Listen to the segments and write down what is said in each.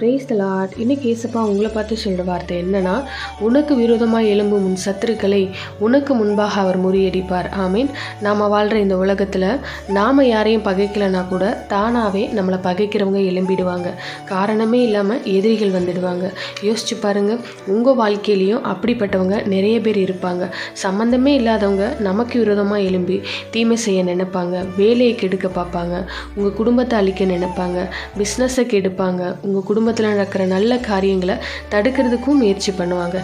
Brace த இன்னைக்கு ஏசப்பா உங்களை பார்த்து சொல்கிற வார்த்தை என்னன்னா உனக்கு விரோதமாக எழும்பும் உன் சத்துருக்களை உனக்கு முன்பாக அவர் முறியடிப்பார். ஆமீன். நாம் வாழ்கிற இந்த உலகத்தில் நாம் யாரையும் பகைக்கலைன்னா கூட தானாகவே நம்மளை பகைக்கிறவங்க எழும்பிடுவாங்க. காரணமே இல்லாமல் எதிரிகள் வந்துடுவாங்க. யோசிச்சு பாருங்கள் உங்கள் வாழ்க்கையிலையும் அப்படிப்பட்டவங்க நிறைய பேர் இருப்பாங்க. சம்மந்தமே இல்லாதவங்க நமக்கு விரோதமாக எழும்பி தீமை செய்ய நினைப்பாங்க. வேலையை கெடுக்க பார்ப்பாங்க. உங்கள் குடும்பத்தை அழிக்க நினைப்பாங்க. பிஸ்னஸை கெடுப்பாங்க. உங்கள் குடும்பத்தில் நடக்கிற நல்ல காரியங்களை தடுக்கிறதுக்கும் முயற்சி பண்ணுவாங்க.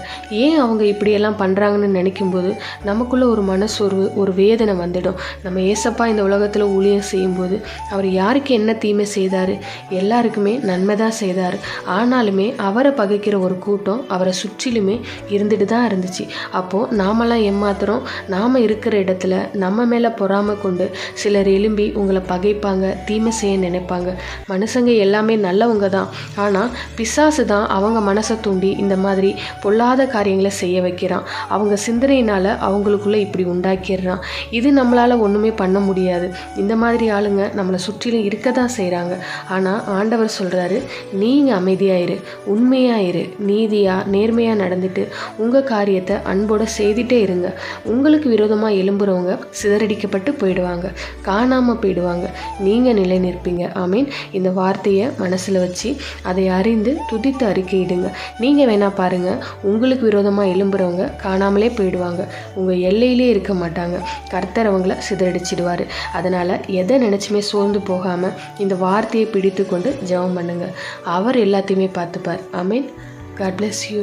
ஏன் அவங்க இப்படியெல்லாம் பண்ணுறாங்கன்னு நினைக்கும்போது நமக்குள்ள ஒரு மனசோர்வு ஒரு வேதனை வந்துடும். நம்ம ஏசப்பா இந்த உலகத்தில் ஊழியம் செய்யும்போது அவர் யாருக்கு என்ன தீமை செய்தார்? எல்லாருக்குமே நன்மை தான் செய்தார். ஆனாலுமே அவரை பகைக்கிற ஒரு கூட்டம் அவரை சுற்றிலுமே இருந்துட்டு தான் இருந்துச்சு. அப்போது நாமெல்லாம் ஏமாத்துறோம். நாம் இருக்கிற இடத்துல நம்ம மேலே பொறாமை கொண்டு சிலர் எழும்பி உங்களை பகைப்பாங்க தீமை செய்ய நினைப்பாங்க. மனுஷங்க எல்லாமே நல்லவங்க தான். ஆனால் பிசாசு தான் அவங்க மனசை தூண்டி இந்த மாதிரி பொல்லாத காரியங்களை செய்ய வைக்கிறான். அவங்க சிந்தனையினால் அவங்களுக்குள்ளே இப்படி உண்டாக்கிடுறான். இது நம்மளால் ஒன்றுமே பண்ண முடியாது. இந்த மாதிரி ஆளுங்க நம்மளை சுற்றிலும் இருக்க தான் செய்கிறாங்க ஆனால் ஆண்டவர் சொல்கிறாரு நீங்கள் அமைதியாயிரு உண்மையாயிரு நீதியாக நேர்மையாக நடந்துட்டு உங்கள் காரியத்தை அன்போடு செய்துட்டே இருங்க. உங்களுக்கு விரோதமாக எழும்புறவங்க சிதறடிக்கப்பட்டு போயிடுவாங்க. காணாமல் போயிடுவாங்க. நீங்கள் நிலை நிற்பீங்க ஐ மீன் இந்த வார்த்தையை மனசில் வச்சு அதை அறிந்து துதித்து அறிக்கையிடுங்க. நீங்கள் வேணால் பாருங்கள் உங்களுக்கு விரோதமாக எழும்புறவங்க காணாமலே போயிடுவாங்க. உங்கள் எல்லையிலே இருக்க மாட்டாங்க. கர்த்தர் அவங்கள சிதறடிச்சிடுவார். அதனால் எதை நினச்சுமே சோர்ந்து போகாமல் இந்த வார்த்தையை பிடித்து கொண்டு ஜெபம் பண்ணுங்கள் அவர் எல்லாத்தையுமே பார்த்துப்பார். I mean God bless you